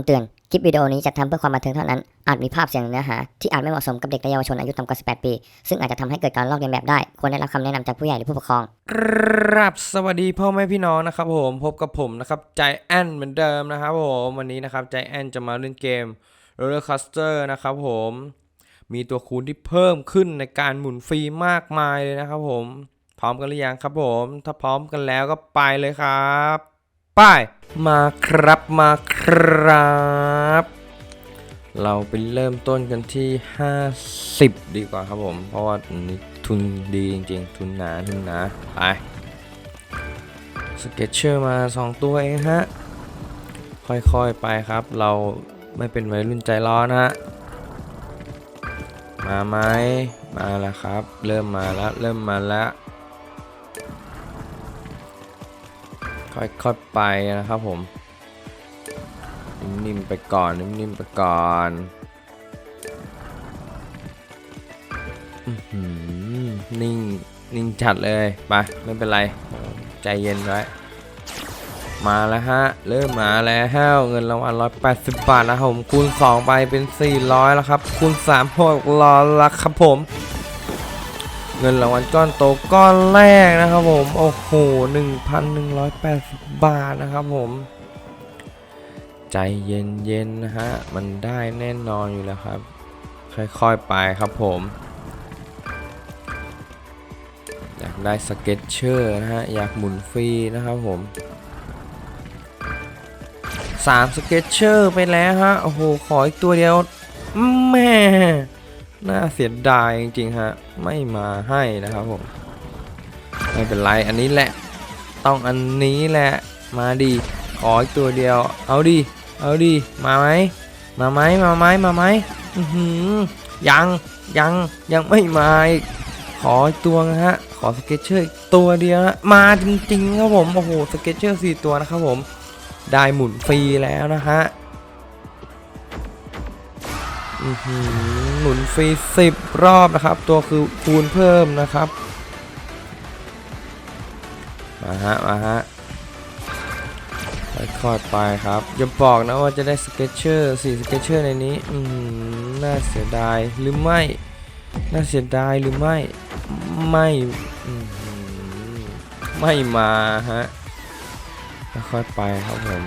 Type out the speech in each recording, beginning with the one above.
ำเตือน คลิปวิดีโอนี้จัดทำเพื่อความบันเทิงเท่านั้น อาจมีภาพเสียงเนื้อหา ที่อาจไม่เหมาะสมกับเด็กและเยาวชนอายุต่ำกว่า 18 ปี ซึ่งอาจจะทำให้เกิดการลอกเลียนแบบได้ ควรได้รับคำแนะนำจากผู้ใหญ่หรือผู้ปกครอง ครับสวัสดีพ่อแม่พี่น้องนะครับผมพบกับผมนะครับใจแอนเหมือนเดิมนะครับผมวันนี้นะครับใจแอนจะมาเล่นเกม Roller Coaster นะครับผมมีตัวคูณที่เพิ่มขึ้นในการหมุนฟรีมากมายเลยนะครับผมพร้อมกันหรือยังครับผม ถ้าพร้อมกันแล้วก็ไปเลยครับ ไปมาครับมาครับ เราไปเริ่มต้นกันที่ 50 ดีกว่าครับผม เพราะว่านนี้ทุนดีจริงๆ ทุนหนาทุนหนาไปสเก็ตเชอร์มา 2 ตัวเองฮะ ค่อยๆไปครับ เราไม่เป็นวัยรุ่นใจร้อนฮะ มาไหมมาแล้วครับ เริ่มมาแล้ว เริ่มมาแล้ว ค่อยๆไปนะครับผม นิ่มๆไปก่อน นิ่มๆไปก่อนนิ่ง นิ่งจัดเลยไปไม่เป็นไร ใจเย็นไว้ มาแล้วฮะ เริ่มมาแล้วเงินรางวัล180 บาทนะผม คูณ 2 ไปเป็น 400 แล้วครับ คูณ3 600แล้วครับผม เงินรางวัลก้อนโตก้อนแรกนะครับผม โอ้โห 1,180 บาทนะครับผม ใจเย็นๆนะฮะ มันได้แน่นอนอยู่แล้วครับ ค่อยๆไปครับผม อยากได้สเก็ตเชอร์นะฮะ อยากหมุนฟรีนะครับผมสามสเก็ตเชอร์ไปแล้วฮะ โอ้โห ขออีกตัวเดียวแม่ น่าเสียดายจริงๆฮะ ไม่มาให้นะครับผม ไม่เป็นไรอันนี้แหละ ต้องอันนี้แหละ มาดีขออีกตัวเดียว เอาดิเอาดิมาไหม มาไหม มาไหม มาไหมหือยัง ยัง ยังไม่มาอีก ขออีกตัวนะฮะ ขอสเก็ตเชอร์อีกตัวเดียวนะมาจริงๆครับผม โอ้โห สเก็ตเชอร์สี่ตัวนะครับผม ได้หมุนฟรีแล้วนะฮะ หือหมุนฟรีสิบรอบนะครับ ตัวคือคูณเพิ่มนะครับ มาฮะ มาฮะค่อยๆไปครับ อย่าบอกนะว่าจะได้สเก็ตเชอร์สี่สเก็ตเชอร์ในนี้ อืมน่าเสียดายหรือไม่ น่าเสียดายหรือไม่ ไม่มไม่มาฮะค่อยๆไปครับผม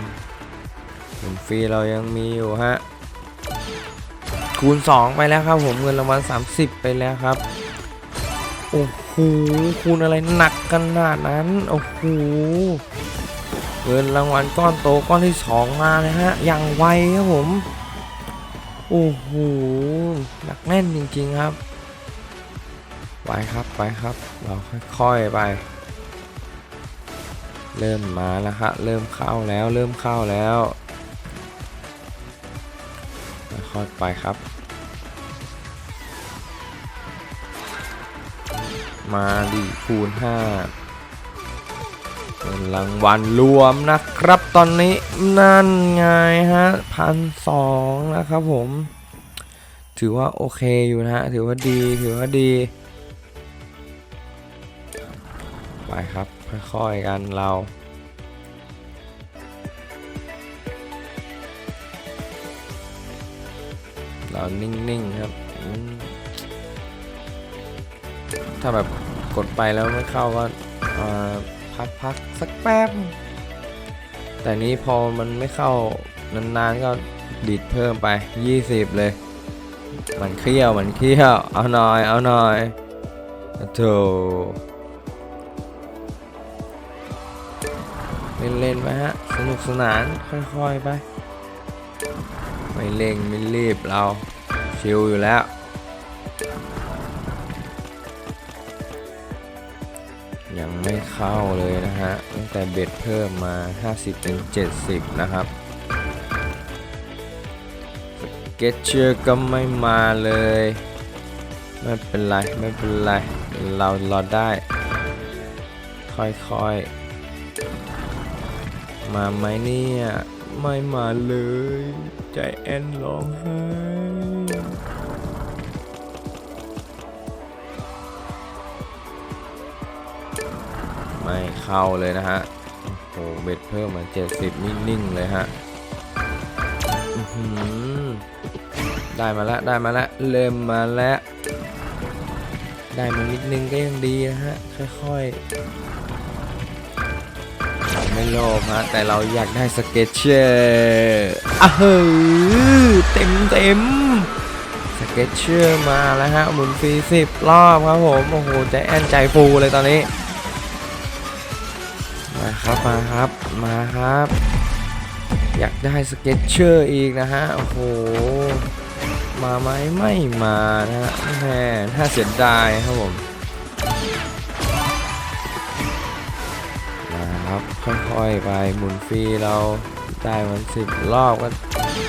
เงินฟรีเรายังมีอยู่ฮะ คูณ 2 ไปแล้วครับผมเงินรางวัล30 ไปแล้วครับ โอ้โหคูณอะไรหนักขนาดนั้น โอ้โหเงินรางวัลก้อนโตก้อนที่สองมาเลยฮะอย่างไวครับผม โอ้โหหนักแน่นจริงๆครับไปครับไปครับ เราค่อยๆไป เริ่มมาแล้วฮะเริ่มเข้าแล้วเริ่มเข้าแล้ว ค่อยๆไปครับ มาดิคูณ5เงินรางวัลรวมนะครับตอนนี้นั่นไงฮะพันสองนะครับผม ถือว่าโอเคอยู่นะฮะ ถือว่าดีถือว่าดี ไปครับค่อยๆกันเรา เรานิ่ง ๆ ครับ ถ้าแบบกดไปแล้วไม่เข้าก็พัก ๆ สักแป๊บ แต่นี้พอมันไม่เข้านาน ๆ ก็ดีดเพิ่มไป 20 เลย มันเคี้ยว มันเคี้ยว เอาหน่อย เอาหน่อยโธ่เล่นๆไปฮะ สนุกสนาน ค่อย ๆ ไป ไม่เร่งไม่รีบเรา ชิลอยู่แล้ว ยังไม่เข้าเลยนะฮะ ตั้งแต่เบ็ดเพิ่มมา 50เป็น70 นะครับเกตเชอร์ก็ไม่มาเลย ไม่เป็นไร ไม่เป็นไร เรารอได้ ค่อยๆ มาไหมเนี่ย ไม่มาเลย ใจแอนร้องไห้ไม่เข้าเลยนะฮะ โอ้โห เบ็ดเพิ่มมา 70 นิ่ง ๆ เลยฮะได้มาแล้ว ได้มาแล้ว เริ่มมาแล้ว ได้มานิดนึงก็ยังดีนะฮะ ค่อย ๆ ไม่โลภฮะแต่เราอยากได้สเก็ตเชอร์อะเฮ้ยเต็มเต็มสเก็ตเชอร์มาแล้วฮะหมุนฟรีสิบรอบครับผมโอ้โหใจแอนใจฟูเลยตอนนี้มาครับมาครับมาครับ อยากได้สเก็ตเชอร์อีกนะฮะโอ้โหมาไหมไม่มานะฮะแหมถ้าเสียดายครับผม ครับ ค่อยๆ ไปหมุนฟรีเราได้มันสิบรอบก็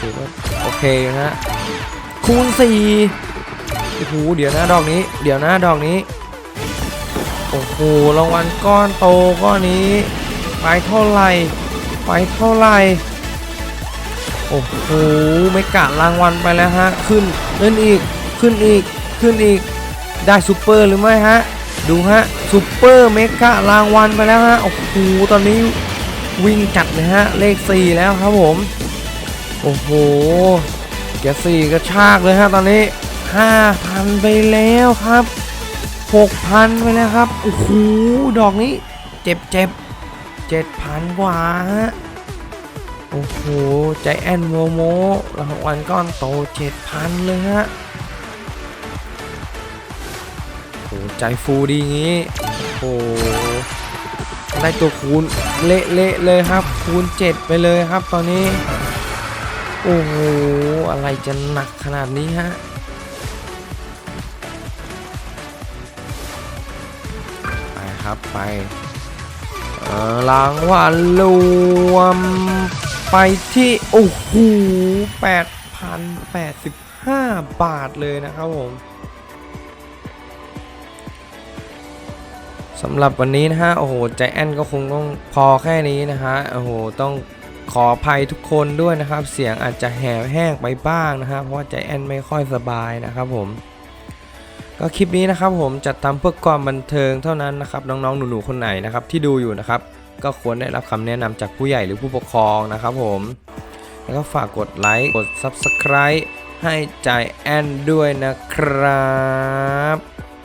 ถือว่าโอเคนะฮะคูณสี่โอ้โหเดี๋ยวนะดอกนี้ เดี๋ยวนะดอกนี้ โอ้โหรางวัลก้อนโตก้อนนี้ ไปเท่าไหร่ ไปเท่าไหร่ โอ้โหไม่กะรางวัลไปแล้วฮะ ขึ้นขึ้นอีกขึ้นอีกขึ้นอีกได้ซูเปอร์หรือไม่ฮะ ดูฮะซูเปอร์เมกะรางวัลไปแล้วฮะ โอ้โห ตอนนี้วิ่งจัดเลยฮะ เลข 4 แล้วครับผม โอ้โหเกียร์สี่กระชากเลยฮะตอนนี้ 5,000 ไปแล้วครับ 6,000 ไปแล้วครับ โอ้โห ดอกนี้ เจ็บเจ็บ7,000กว่าฮะ โอ้โห ใจแอนโมโมรางวัลก้อนโตเจ็ดพันเลยฮะ ใจฟูดีงี้โอ้โหได้ตัวคูณเละเละเลยครับ คูณ 7 ไปเลยครับตอนนี้ โอ้โห อะไรจะหนักขนาดนี้ฮะไปครับไปเอ่อรางวัลรวมไปที่ โอ้โห8,085 บาทเลยนะครับผม สำหรับวันนี้นะฮะโอ้โหใจแอนก็คงต้องพอแค่นี้นะฮะโอ้โหต้องขออภัยทุกคนด้วยนะครับ เสียงอาจจะแหบแห้งไปบ้างนะฮะเพราะว่าใจแอนไม่ค่อยสบายนะครับผม ก็คลิปนี้นะครับผมจัดทำเพื่อความบันเทิงเท่านั้นนะครับน้องๆหนูๆคนไหนนะครับที่ดูอยู่นะครับก็ควรได้รับคำแนะนำจากผู้ใหญ่หรือผู้ปกครองนะครับผม แล้วก็ฝากกดไลค์กด Subscribe ให้ใจแอนด้วยนะครับ